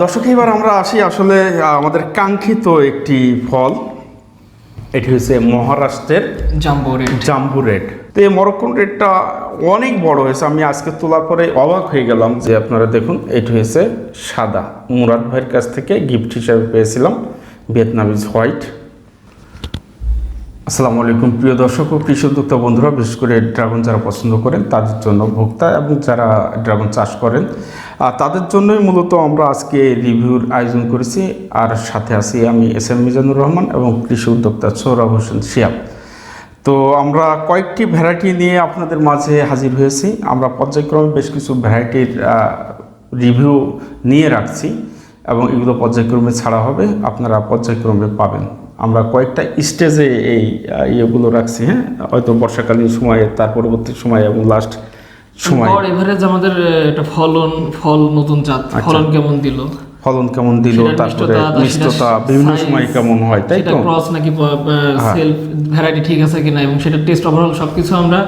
দর্শক এবার আমরা আসি আসলে আমাদের কাঙ্ক্ষিত একটি ফল। এটি হচ্ছে মহারাষ্ট্রের জাম্বুরেট জাম্বুরেট তো এই মরক্কন রেটটা অনেক বড় হয়েছে। আমি আজকে তোলার পরে অবাক হয়ে গেলাম যে আপনারা দেখুন এটি হয়েছে সাদা। মুরাদ ভাইয়ের কাছ থেকে গিফট হিসাবে পেয়েছিলাম। ভিয়েতনামিজ হোয়াইট আসসালামু আলাইকুম, প্রিয় দর্শক ও কৃষি উদ্যোক্তা বন্ধুরা, বিশেষ করে ড্রাগন যারা পছন্দ করেন, তাদের জন্য ভোক্তা এবং যারা ড্রাগন চাষ করেন তাদের জন্যই মূলত আমরা আজকে রিভিউর আয়োজন করেছি। আর সাথে আছি আমি এস এম মিজানুর রহমান এবং কৃষি উদ্যোক্তা সৌরভ হোসেন শিয়াব তো আমরা কয়েকটি ভ্যারাইটি নিয়ে আপনাদের মাঝে হাজির হয়েছি। আমরা পর্যায়ক্রমে বেশ কিছু ভ্যারাইটির রিভিউ নিয়ে রাখছি এবং এগুলো পর্যায়ক্রমে ছাড়া হবে। আপনারা পর্যায়ক্রমে পাবেন। আমরা কয়েকটা স্টেজে এই ইয়েগুলো রাখছি হ্যাঁ? হয়তো বর্ষাকালীন সময়ে তার পরবর্তী সময় এবং লাস্ট সময়। এভারেজ আমাদের একটা ফলন ফল নতুন জাত আচ্ছা। ফলন কেমন দিল? ফলন কেমন দিল তারপরে মিষ্টতা, বিভিন্ন সময় কেমন হয় তাই তো? ক্রস নাকি। সেলফ ভ্যারাইটি ঠিক আছে কিনা এবং সেটা টেস্ট ওভারঅল সবকিছু আমরা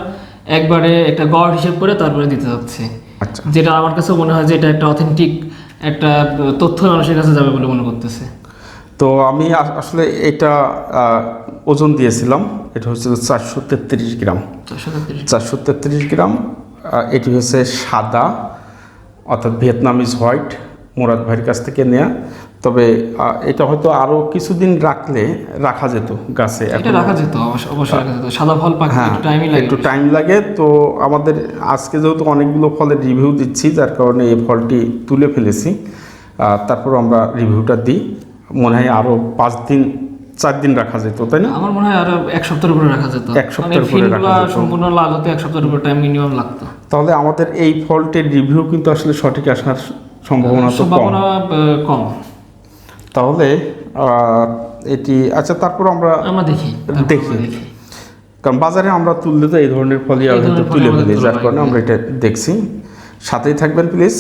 একবারে একটা গড় হিসেব করে তারপরে দিতে যাচ্ছি। আচ্ছা। যেটা আমার কাছে মনে হয় যে এটা একটা অথেন্টিক একটা তথ্য মানুষের কাছে যাবে বলে মনে করতেছে। তো আমি আসলে এটা ওজন দিয়েছিলাম। এটা হচ্ছে চারশো তেত্রিশ গ্রাম। চারশো তেত্রিশ। গ্রাম। এটি হচ্ছে সাদা অর্থাৎ ভিয়েতনামিজ হোয়াইট মুরাদ ভাইয়ের কাছ থেকে নেয়া। তবে এটা হয়তো আরও কিছুদিন রাখলে রাখা যেত গাছে। রাখা যেত অবশ্য- অবশ্যই রাখা যেত। সাদা ফল পাকতে হ্যাঁ একটু টাইমই লাগে। একটু টাইম লাগে। তো আমাদের আজকে যেহেতু অনেকগুলো ফলের রিভিউ দিচ্ছি যার কারণে এই ফলটি তুলে ফেলেছি। তারপর আমরা রিভিউটা দিই। মনে হয় আরও পাঁচ দিন চার দিন রাখা যেত তাই না? আমার মনে হয় আরও এক সপ্তাহের উপরে রাখা যেত। এক সপ্তাহের উপরে রাখা যেত। সম্পূর্ণ লাল হতে এক সপ্তাহের উপরে টাইম মিনিমাম লাগতো। তাহলে আমাদের এই ফলটির রিভিউ কিন্তু আসলে সঠিক আসার সম্ভাবনা তো কম। সম্ভাবনা কম। তাহলে এটি আচ্ছা তারপর আমরা আমরা দেখি দেখি। কারণ বাজারে আমরা তুললে তো এই ধরনের ফলই তুলে ফেলি যার কারণে আমরা এটা দেখছি। সাথেই থাকবেন প্লিজ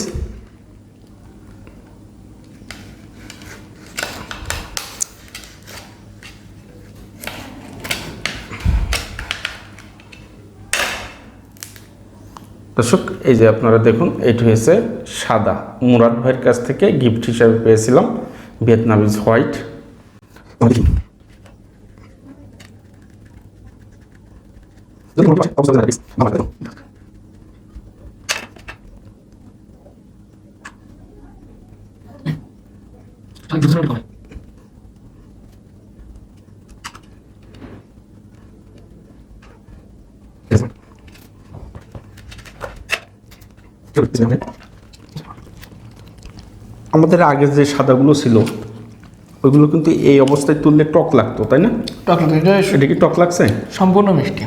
দর্শক, এই যে আপনারা দেখুন, এটি হয়েছে সাদা। মুরাদ ভাইয়ের কাছ থেকে গিফট হিসাবে পেয়েছিলাম ভিয়েতনামিজ হোয়াইট আমাদের আগে যে সাদাগুলো ছিল ওইগুলো কিন্তু এই অবস্থায় তুললে টক লাগতো তাই না? চকলেট এটা এটা কি টক লাগছে? সম্পূর্ণ মিষ্টি।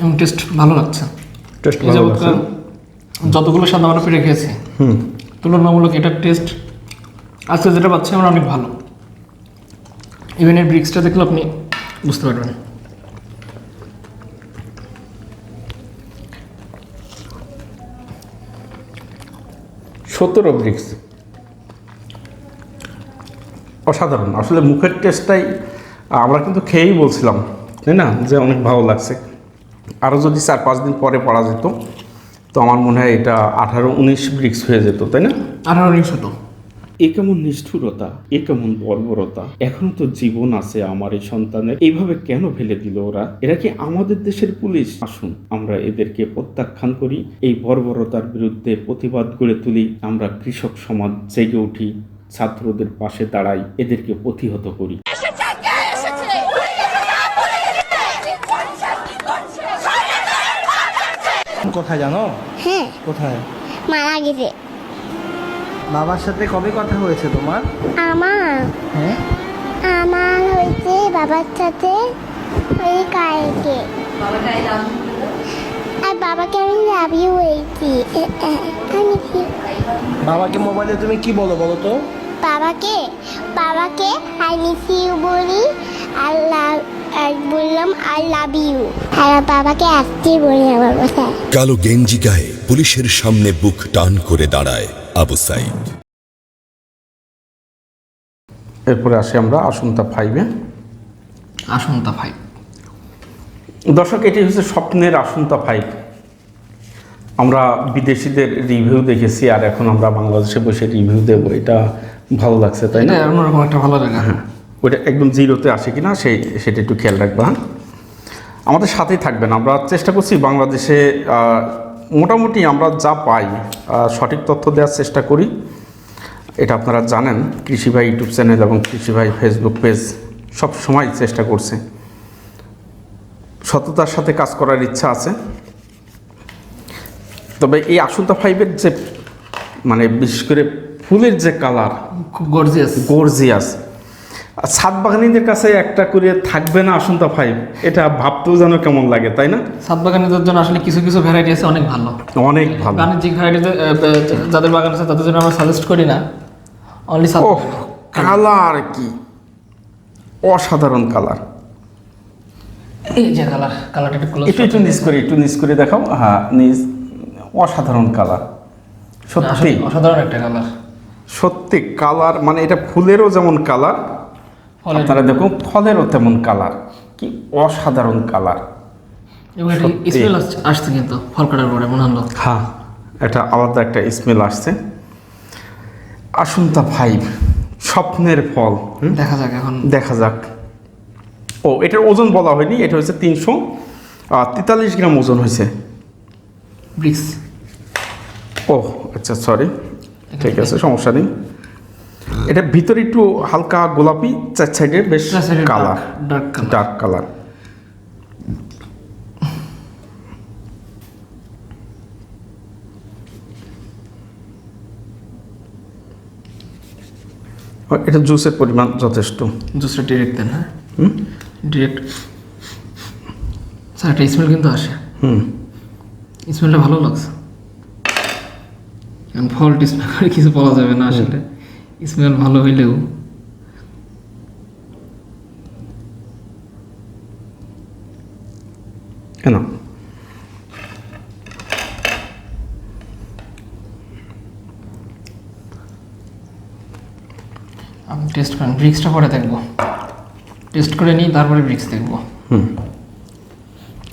এবং টেস্ট ভালো লাগছে। টেস্ট ভালো লাগছে। যতগুলো সাদা আমরা পেরে খেয়েছি হুম। তুলনামূলক এটার টেস্ট আজকে যেটা পাচ্ছি আমরা অনেক ভালো। ইভেন এর ব্রিক্সটা দেখলে আপনি বুঝতে পারবেন। সতেরো ব্রিক্স অসাধারণ। আসলে মুখের টেস্টটাই আমরা কিন্তু খেয়েই বলছিলাম, তাই না? যে অনেক ভালো লাগছে। আরও যদি চার পাঁচ দিন পরে পড়া যেত, তো আমার মনে হয় এটা আঠারো উনিশ ব্রিক্স হয়ে যেত, তাই না? আঠারো উনিশ হতো। এ কেমন নিষ্ঠুরতা? এ কেমন বর্বরতা এখন তো জীবন আছে আমার এই সন্তানের। এইভাবে কেন ফেলে দিল ওরা? এরা কি আমাদের দেশের পুলিশ? আসুন আমরা এদেরকে প্রত্যাখ্যান করি এই বর্বরতার বিরুদ্ধে প্রতিবাদ গড়ে তুলি আমরা কৃষক সমাজ জেগে উঠি ছাত্রদের পাশে দাঁড়াই এদেরকে প্রতিহত করি। এসেছে কে এসেছে কোথায় জানো? হ্যাঁ। কোথায়? মারা গেছে। বাবার সাথে কবে কথা হয়েছে তোমার? আমার? হ্যাঁ? আমার হয়েছে বাবার সাথে ওই কালকে। আর বাবাকে আমি লাভ ইউ হয়েছি আমি কি- বাবাকে মোবাইলে তুমি কি বলো বলো তো? বাবাকে? বাবাকে আই মিস ইউ বলি আল্লাহ আর বললাম আই লাভ ইউ আর বাবাকে আসতে বলি আমার কথা কালো গেঞ্জি গায়ে পুলিশের সামনে বুক টান করে দাঁড়ায়। আবু সাইদ। এরপরে আসি আমরা আসন্তা ফাইভে। আসন্তা ফাইভ। দর্শক এটি হচ্ছে স্বপ্নের আসন্তা ফাইভ। আমরা বিদেশিদের রিভিউ দেখেছি আর এখন আমরা বাংলাদেশে বসে রিভিউ দেবো। এটা ভালো লাগছে তাই না? অন্যরকম একটা ভালো লাগে হ্যাঁ। ওইটা একদম জিরোতে আসে কিনা সেই সেটা একটু খেয়াল রাখবা হ্যাঁ? আমাদের সাথেই থাকবেন। আমরা চেষ্টা করছি বাংলাদেশে মোটামুটি আমরা যা পাই সঠিক তথ্য দেওয়ার চেষ্টা করি। এটা আপনারা জানেন কৃষি ভাই ইউটিউব চ্যানেল এবং কৃষি ভাই ফেসবুক পেজ সব সময় চেষ্টা করছে। সততার সাথে কাজ করার ইচ্ছা আছে। তবে এই আসুন্তা ফাইভের যে মানে বিশেষ করে ফুলের যে কালার খুব গর্জিয়াস গর্জিয়াস ছাদ বাগানীদের কাছে একটা করে থাকবে না আসন্তা ফাইভ এটা ভাবতেও যেন কেমন লাগে তাই না? সাত বাগানিদের জন্য আসলে কিছু কিছু ভ্যারাইটি আছে অনেক ভালো। অনেক ভালো। বাণিজ্যিক ভ্যারাইটি যাদের বাগান আছে তাদের জন্য আমরা সাজেস্ট করি না। অনলি কালার কি? অসাধারণ কালার। এই যে কালার কালারটা একটু একটু একটু নিচ করে একটু নিচ করে দেখাও। হ্যাঁ নিচ অসাধারণ কালার। সত্যি? অসাধারণ একটা কালার। সত্যি কালার মানে এটা ফুলেরও যেমন কালার আপনারা দেখুন ফলেরও তেমন কালার কি অসাধারণ কালার স্মেল আসছে কিন্তু ফল কাটার পরে মনে হলো। হ্যাঁ এটা আলাদা একটা স্মেল আসছে। আসুন্তা ফাইভ স্বপ্নের ফল দেখা যাক এখন। দেখা যাক। ও এটার ওজন বলা হয়নি এটা হচ্ছে তিনশো তেতাল্লিশ গ্রাম ওজন হয়েছে। ব্রিক্স। ও আচ্ছা সরি ঠিক আছে সমস্যা নেই। এটা ভিতরে একটু হালকা গোলাপি চার সাইডে বেশ কালার ডার্ক কালার এটা জুসের পরিমাণ যথেষ্ট। জুসটা ডিরেক্ট দেন হ্যাঁ? হুম? ডিরেক্ট স্যার একটা স্মেল কিন্তু আসে। হুম। স্মেলটা ভালো লাগছে। কারণ ফল্ট স্মেল করে কিছু বলা যাবে না আসলে। স্মেল ভালো হইলেও কেন? আমি টেস্ট করেন ব্রিক্সটা পরে দেখব। টেস্ট করে নিই তারপরে ব্রিক্স দেখব। হুম।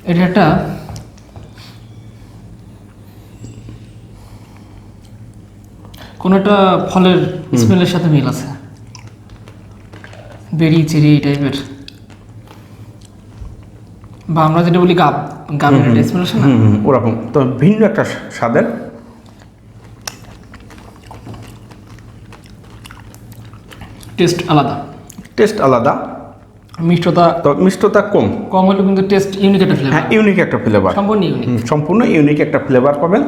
এটা একটা কোনো একটা ফলের স্মেলের সাথে মিল আছে? বেরি চেরি এই টাইপের বা আমরা যেটা বলি গাব গাবের একটা স্মেল আছে না? ওরকম। তো ভিন্ন একটা স্বাদের? টেস্ট আলাদা। টেস্ট আলাদা। মিষ্টতা তো মিষ্টতা কম। কম হলেও কিন্তু টেস্ট ইউনিক একটা ফ্লেভার হ্যাঁ ইউনিক একটা ফ্লেভার সম্পূর্ণ ইউনিক সম্পূর্ণ ইউনিক একটা ফ্লেভার পাবেন।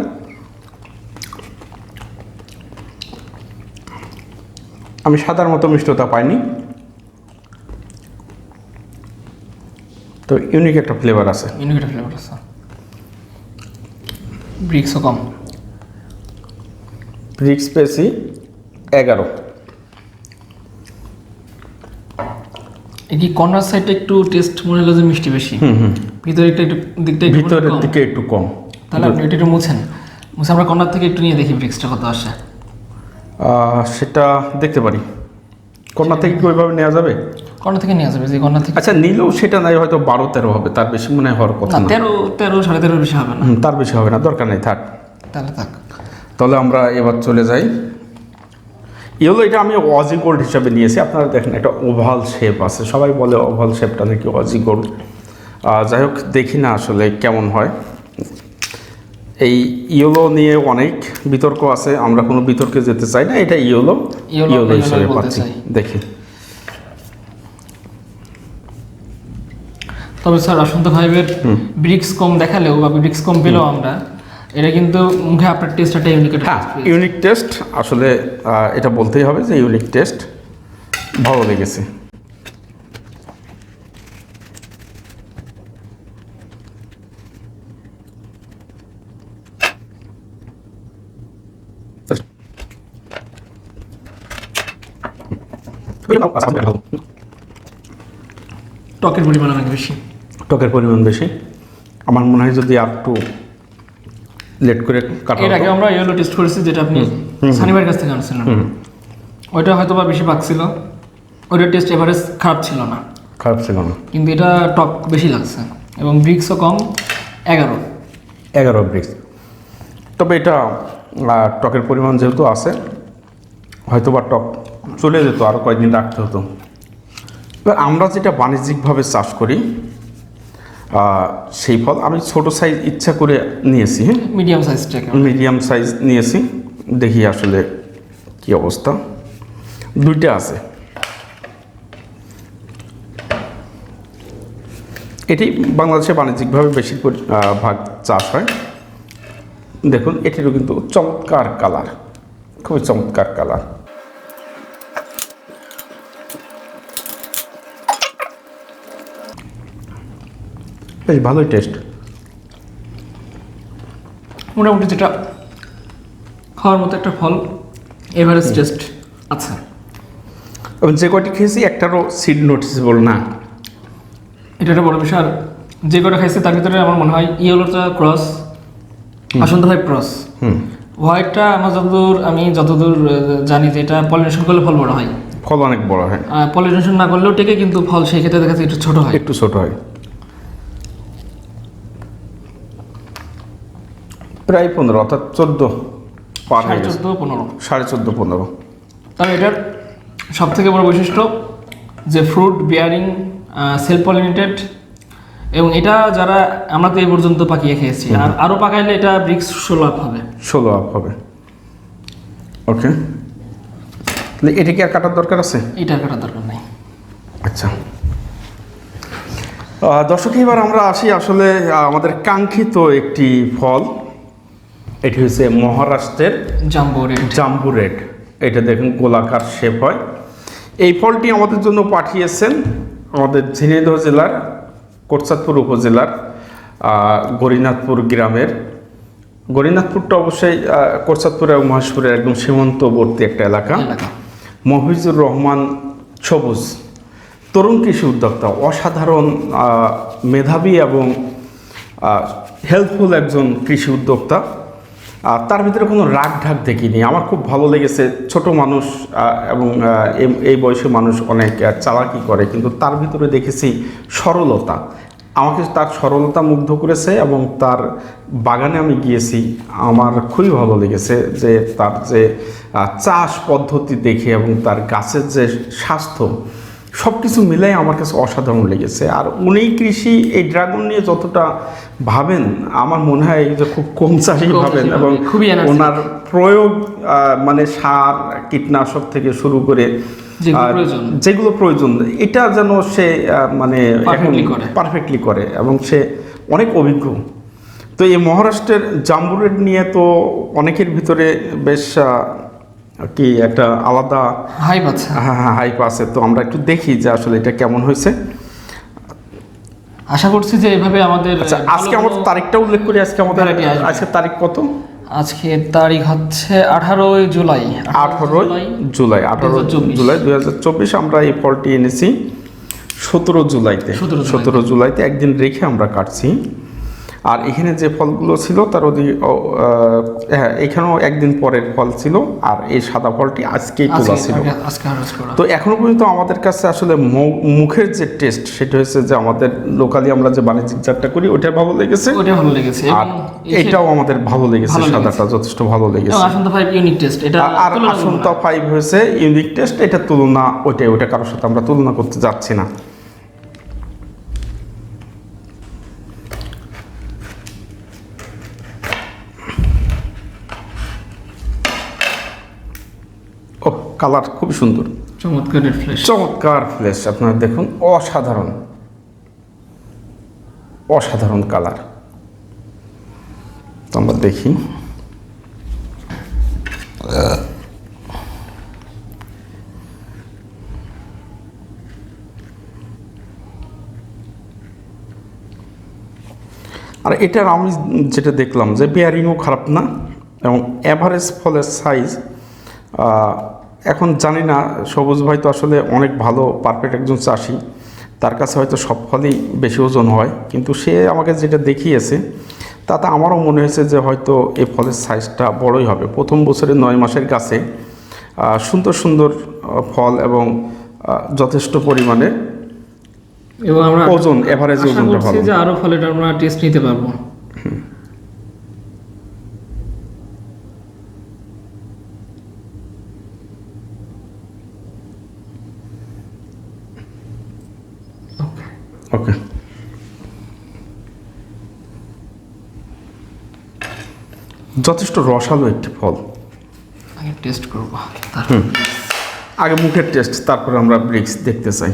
আমি সাদার মতো মিষ্টতা পাইনি। তো ইউনিক একটা ফ্লেভার আছে। ইউনিক একটা ফ্লেভার আছে। ব্রিক্সও কম। ব্রিক্স পেয়েছি এগারো। এই কি কর্নার সাইডটা একটু টেস্ট মনে হলো যে মিষ্টি বেশি? ভিতরে একটু একটু দিকটা ভিতরের। দিকে একটু কম। তাহলে আপনি এটা একটু মুছেন। মুছে আমরা কর্নার থেকে একটু নিয়ে দেখি ব্রিক্সটা কত আসে। সেটা দেখতে পারি। কন্যা থেকে কি ওইভাবে নেওয়া যাবে? কর্নার থেকে নেওয়া যাবে যে কর্নার থেকে আচ্ছা নিলেও সেটা নাই হয়তো বারো তেরো হবে তার বেশি মনে হয় হওয়ার কথা না তেরো তেরো সাড়ে তেরো বেশি হবে না। তার বেশি হবে না দরকার নেই থাক। তাহলে থাক। তাহলে আমরা এবার চলে যাই। ইয়েলো এটা আমি অজি গোল্ড হিসাবে নিয়েছি আপনারা দেখেন একটা ওভাল শেপ আছে। সবাই বলে ওভাল শেপটা নাকি অজি গোল্ড যাই হোক দেখি না আসলে কেমন হয়। এই ইয়েলো নিয়ে অনেক বিতর্ক আছে আমরা কোনো বিতর্কে যেতে চাই না এটা ইয়েলো ইয়েলো হিসেবে পাচ্ছি। দেখি। তবে স্যার আসন্ত ফাইভের ব্রিক্স কম দেখালেও বা ব্রিক্স কম পেলেও আমরা এটা কিন্তু মুখে আপনার টেস্ট একটা ইউনিক হ্যাঁ ইউনিক টেস্ট আসলে এটা বলতেই হবে যে ইউনিক টেস্ট ভালো লেগেছে। টকের পরিমাণ অনেক বেশি। টকের পরিমাণ বেশি? আমার মনে হয় যদি একটু লেট করে কাটা এর আগে আমরা ইয়েলো টেস্ট করেছি যেটা আপনি সানিবার কাছ থেকে আনছিলেন ওইটা হয়তো বা বেশি পাকছিল ওইটার টেস্ট এভারেজ খারাপ ছিল না। খারাপ ছিল না। কিন্তু এটা টক বেশি লাগছে। এবং ব্রিক্সও কম এগারো। এগারো ব্রিক্স তবে এটা টকের পরিমাণ যেহেতু আছে হয়তো বা টক চলে যেত আরও কয়েকদিন রাখতে হতো। এবার আমরা যেটা বাণিজ্যিকভাবে চাষ করি সেই ফল আমি ছোট সাইজ ইচ্ছা করে নিয়েছি হ্যাঁ? মিডিয়াম সাইজটাকে মিডিয়াম সাইজ নিয়েছি দেখি আসলে কি অবস্থা। দুইটা আছে। এটি বাংলাদেশে বাণিজ্যিকভাবে বেশি ভাগ চাষ হয়। দেখুন এটিরও কিন্তু চমৎকার কালার খুবই চমৎকার কালার বেশ ভালোই টেস্ট মোটামুটি যেটা খাওয়ার মতো একটা ফল এভারেজ টেস্ট আচ্ছা এবং যে কয়টি খেয়েছি একটারও সিড নোটিসেবল না। এটা একটা বড় বিষয়। আর যে কটা খাইছে তার ভিতরে আমার মনে হয় ইয়েলোটা ক্রস আসন্ত ভাই ক্রস হুম। হোয়াইটটা আমার যতদূর আমি যতদূর জানি যে এটা পলিনেশন করলে ফল বড় হয়। ফল অনেক বড় হয়। পলিনেশন না করলেও টেকে কিন্তু ফল সেই ক্ষেত্রে দেখা যাচ্ছে একটু ছোট হয়। একটু ছোট হয়। প্রায় পনেরো অর্থাৎ চোদ্দ পার হয়ে গেছে। চোদ্দ পনেরো। সাড়ে চোদ্দ পনেরো। তবে এটার সব থেকে বড় বৈশিষ্ট্য যে ফ্রুট বিয়ারিং সেলফ পলিনেটেড এবং এটা যারা আমরা তো এই পর্যন্ত পাকিয়ে খেয়েছি আর আরও পাকাইলে এটা ব্রিক্স ষোলো আপ হবে। ষোলো আপ হবে। ওকে তাহলে এটা কি আর কাটার দরকার আছে? এটা কাটার দরকার নেই। আচ্ছা। দর্শক এবার আমরা আসি আসলে আমাদের কাঙ্ক্ষিত একটি ফল। এটি হচ্ছে মহারাষ্ট্রের জাম্বো রেড। জাম্বু রেড। এটা দেখুন গোলাকার শেপ হয়। এই ফলটি আমাদের জন্য পাঠিয়েছেন আমাদের ঝিনাইদহ জেলার কোটসাদপুর উপজেলার গরিনাথপুর গ্রামের। গরিনাথপুরটা অবশ্যই কোটসাদপুর এবং মহেশপুরের একদম সীমান্তবর্তী একটা এলাকা। এলাকা। মহিজুর রহমান সবুজ। তরুণ কৃষি উদ্যোক্তা অসাধারণ মেধাবী এবং হেল্পফুল একজন কৃষি উদ্যোক্তা। আর তার ভিতরে কোনো রাগ ঢাক দেখিনি। আমার খুব ভালো লেগেছে। ছোট মানুষ এবং এই- বয়সে মানুষ অনেক চালাকি করে, কিন্তু তার ভিতরে দেখেছি সরলতা। আমাকে তার সরলতা মুগ্ধ করেছে এবং তার বাগানে আমি গিয়েছি। আমার খুবই ভালো লেগেছে যে তার যে চাষ পদ্ধতি দেখে এবং তার গাছের যে স্বাস্থ্য সব কিছু মিলাই আমার কাছে অসাধারণ লেগেছে। আর উনি কৃষি এই ড্রাগন নিয়ে যতটা ভাবেন আমার মনে হয় যে খুব কম চাষি ভাবেন এবং খুবই ওনার প্রয়োগ মানে সার কীটনাশক থেকে শুরু করে যেগুলো প্রয়োজন। এটা যেন সে মানে পারফেক্টলি করে। এবং সে অনেক অভিজ্ঞ। তো এই মহারাষ্ট্রের জাম্বুরেড নিয়ে তো অনেকের ভিতরে বেশ কি একটা আলাদা হাইপ আছে। হ্যাঁ হ্যাঁ হাইপ আছে। তো আমরা একটু দেখি যে আসলে এটা কেমন হয়েছে। আশা করছি যে এভাবে আমাদের আচ্ছা আজকে আমাদের তারিখটা উল্লেখ করি আজকে আমাদের আজকে তারিখ কত? আজকে তারিখ হচ্ছে আঠারোই জুলাই। আঠারোই জুলাই। আঠারো 2024 জুলাই দুই হাজার চব্বিশ। আমরা এই ফলটি এনেছি সতেরো জুলাইতে। 17 জুলাইতে। সতেরো জুলাইতে একদিন রেখে আমরা কাটছি। আর এখানে যে ফলগুলো ছিল তার আহ, হ্যাঁ এখানেও একদিন পরের ফল ছিল আর এই সাদা ফলটি আজকেই তোলা ছিল। তো এখনও পর্যন্ত আমাদের কাছে আসলে মুখের যে টেস্ট সেটা হচ্ছে যে আমাদের লোকালি আমরা যে বাণিজ্যিক জাতটা করি ওটা ভালো লেগেছে। ওটা ভালো লেগেছে আর এটাও আমাদের ভালো লেগেছে সাদাটা যথেষ্ট ভালো লেগেছে। আসন্ত ফাইভ ইউনিক টেস্ট এটা আর- আসন্তা। ফাইভ হয়েছে ইউনিক টেস্ট এটা তুলনা ওইটাই ওইটা কারোর সাথে আমরা তুলনা করতে যাচ্ছি না ও কালার খুব সুন্দর। চমৎকার ফ্লেশ চমৎকার ফ্লেশ আপনারা দেখুন অসাধারণ। অসাধারণ কালার। তো আমরা দেখি। আর এটার আমি যেটা দেখলাম যে বেয়ারিংও খারাপ না এবং অ্যাভারেজ ফলের সাইজ এখন জানি না সবুজ ভাই তো আসলে অনেক ভালো পারফেক্ট একজন চাষি। তার কাছে হয়তো সব ফলই বেশি ওজন হয় কিন্তু সে আমাকে যেটা দেখিয়েছে তাতে আমারও মনে হয়েছে যে হয়তো এই ফলের সাইজটা বড়ই হবে। প্রথম বছরের নয় মাসের গাছে সুন্দর সুন্দর ফল এবং যথেষ্ট পরিমাণে এবং আমরা ওজন, এভারেজ ওজনটা ভালো। যে আরও ফলের আমরা টেস্ট নিতে পারব। ওকে যথেষ্ট রসালো একটি ফল। আগে টেস্ট করব আগে মুখের টেস্ট তারপরে আমরা ব্রিক্স দেখতে চাই।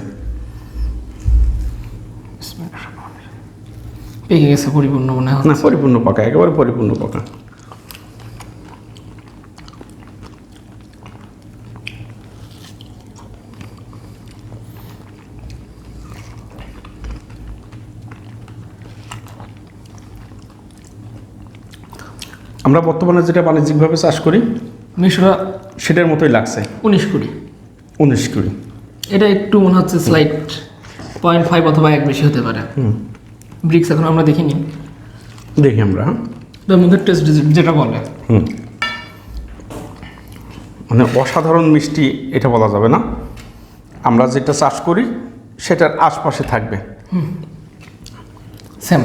পেকে গেছে পরিপূর্ণ মনে হয়। না পরিপূর্ণ পাকা একেবারে পরিপূর্ণ পাকা। আমরা বর্তমানে যেটা বাণিজ্যিকভাবে চাষ করি মিশরা সেটার মতোই লাগছে। উনিশ কুড়ি। উনিশ কুড়ি। এটা একটু মনে হচ্ছে স্লাইড পয়েন্ট ফাইভ অথবা এক বেশি হতে পারে। ব্রিক্স এখন আমরা দেখিনি। দেখি আমরা। তার মুখের টেস্ট যেটা বলে। হুম। মানে অসাধারণ মিষ্টি এটা বলা যাবে না। আমরা যেটা চাষ করি সেটার আশপাশে থাকবে। সেম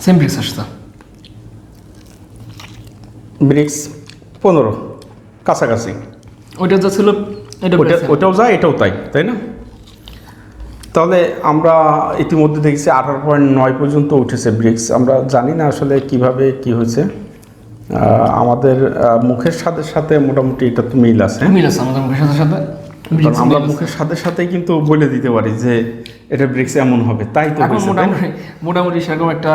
সেম ব্রিক্স আসছে। ব্রিক্স পনেরো কাছাকাছি। ওইটা যা ছিল ওটা ওটাও যায় এটাও তাই তাই না? তাহলে আমরা ইতিমধ্যে দেখছি আঠারো পয়েন্ট নয় পর্যন্ত উঠেছে ব্রিক্স আমরা জানি না আসলে কীভাবে কি হয়েছে। আমাদের মুখের সাথে সাথে মোটামুটি এটা তো মিল আছে। মিল আছে আমাদের মুখের সাথে সাথে। আমরা মুখের সাথে সাথে কিন্তু বলে দিতে পারি যে এটা ব্রিক্স এমন হবে তাই তো? মোটামুটি মোটামুটি সেরকম একটা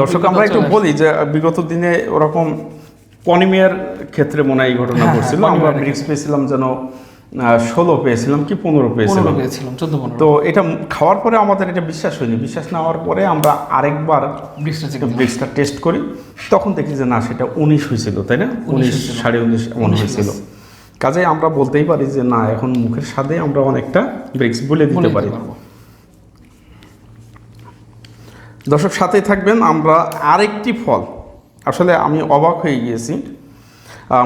দর্শক আমরা একটু বলি যে বিগত দিনে ওরকম পনিমিয়ার ক্ষেত্রে মনে হয় এই ঘটনা হ্যাঁ, ঘটছিল। হ্যাঁ, আমরা পনিমিয়ার ব্রিক্স পেয়েছিলাম যেন ষোলো পেয়েছিলাম কি পনেরো পেয়েছিলাম। তো এটা খাওয়ার পরে আমাদের এটা বিশ্বাস হয়নি। বিশ্বাস না হওয়ার পরে আমরা আরেকবার ব্রিক্সটা টেস্ট করি। তখন দেখি যে না সেটা উনিশ হয়েছিল তাই না? উনিশ সাড়ে উনিশ এমন হয়েছিল। কাজে আমরা বলতেই পারি যে না এখন মুখের স্বাদে আমরা অনেকটা ব্রিক্স বলে দিতে পারি। দর্শক সাথেই থাকবেন। আমরা আরেকটি ফল আসলে আমি অবাক হয়ে গিয়েছি।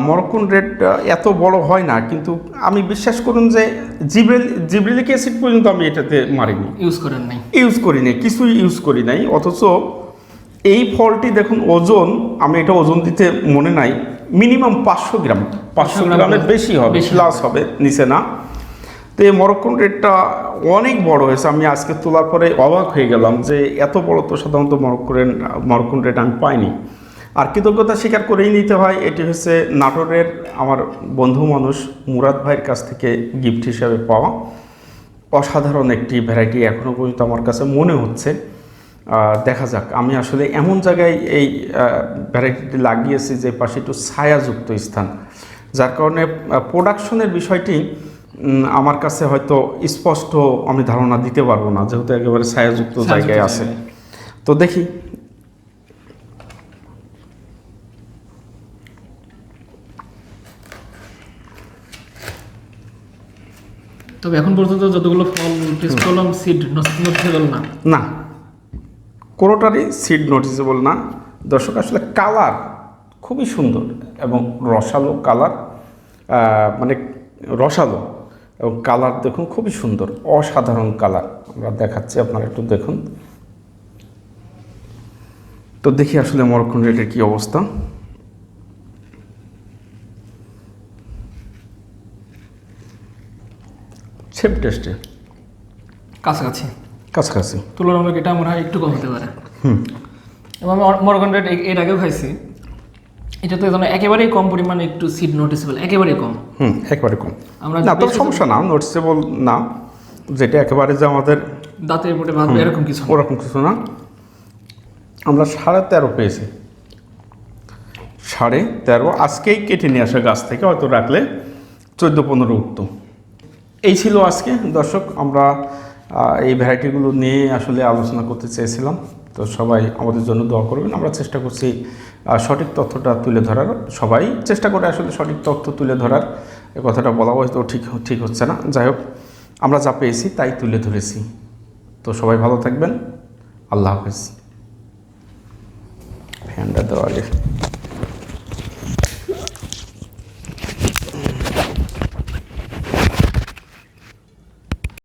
মরক্কন রেড এত বড় হয় না কিন্তু আমি বিশ্বাস করুন যে জিব্রেল জিব্রেলিক অ্যাসিড পর্যন্ত আমি এটাতে মারিনি। ইউজ করেন নাই। ইউজ করি নাই কিছুই ইউজ করি নাই অথচ এই ফলটি দেখুন ওজন আমি এটা ওজন দিতে মনে নাই মিনিমাম পাঁচশো গ্রাম পাঁচশো গ্রাম গ্রামের বেশি হবে। প্লাস হবে। নিচে না। তো এই মরক্কন রেটটা অনেক বড় হয়েছে আমি আজকে তোলার পরে অবাক হয়ে গেলাম যে এত বড় তো সাধারণত মরক্কন মরক্কন রেট আমি পাইনি। আর কৃতজ্ঞতা স্বীকার করেই নিতে হয় এটি হচ্ছে নাটোরের আমার বন্ধু মানুষ মুরাদ ভাইয়ের কাছ থেকে গিফট হিসাবে পাওয়া। অসাধারণ একটি ভ্যারাইটি এখনও পর্যন্ত আমার কাছে মনে হচ্ছে। দেখা যাক আমি আসলে এমন জায়গায় এই ভ্যারাইটিটি লাগিয়েছি যে পাশে একটু ছায়াযুক্ত স্থান। যার কারণে প্রোডাকশনের বিষয়টি আমার কাছে হয়তো স্পষ্ট আমি ধারণা দিতে পারব না যেহেতু একেবারে ছায়াযুক্ত জায়গায় আছে। তো দেখি তবে এখন পর্যন্ত যতগুলো ফল টেস্ট করলাম সিড নোটিসেবল না। না। কোনোটারই সিড নোটিসেবল না। দর্শক আসলে কালার খুবই সুন্দর এবং রসালো কালার মানে রসালো এবং কালার দেখুন খুবই সুন্দর অসাধারণ কালার আমরা দেখাচ্ছি আপনারা একটু দেখুন। তো দেখি আসলে মরক্কন রেটের কী অবস্থা। সেম টেস্টে কাছাকাছি। কাছাকাছি। তুলনামূলক এটা মনে হয় একটু কম হতে পারে। হুম। এবং আমি মরগন রেট এর আগেও খাইছি। এটা তো যেন একেবারেই কম পরিমাণে একটু সিড নোটিসেবল একেবারেই কম। হুম একেবারে কম। আমরা না তো সমস্যা না নোটিসেবল না। যেটা একেবারে যে আমাদের দাঁতের উপরে বাঁধবে এরকম কিছু ওরকম কিছু না। আমরা সাড়ে তেরো পেয়েছি। সাড়ে তেরো। আজকেই কেটে নিয়ে আসা গাছ থেকে হয়তো রাখলে চোদ্দ পনেরো উঠতো। এই ছিল আজকে। দর্শক, আমরা এই ভ্যারাইটিগুলো নিয়ে আসলে আলোচনা করতে চেয়েছিলাম। তো সবাই আমাদের জন্য দোয়া করবেন। আমরা চেষ্টা করছি সঠিক তথ্যটা তুলে ধরার। সবাই চেষ্টা করে আসলে সঠিক তথ্য তুলে ধরার। কথাটা বলা হয়তো ঠিক ঠিক হচ্ছে না। যাই হোক, আমরা যা পেয়েছি তাই তুলে ধরেছি। তো সবাই ভালো থাকবেন। আল্লাহ হাফেজ। ফ্যানটা দেওয়া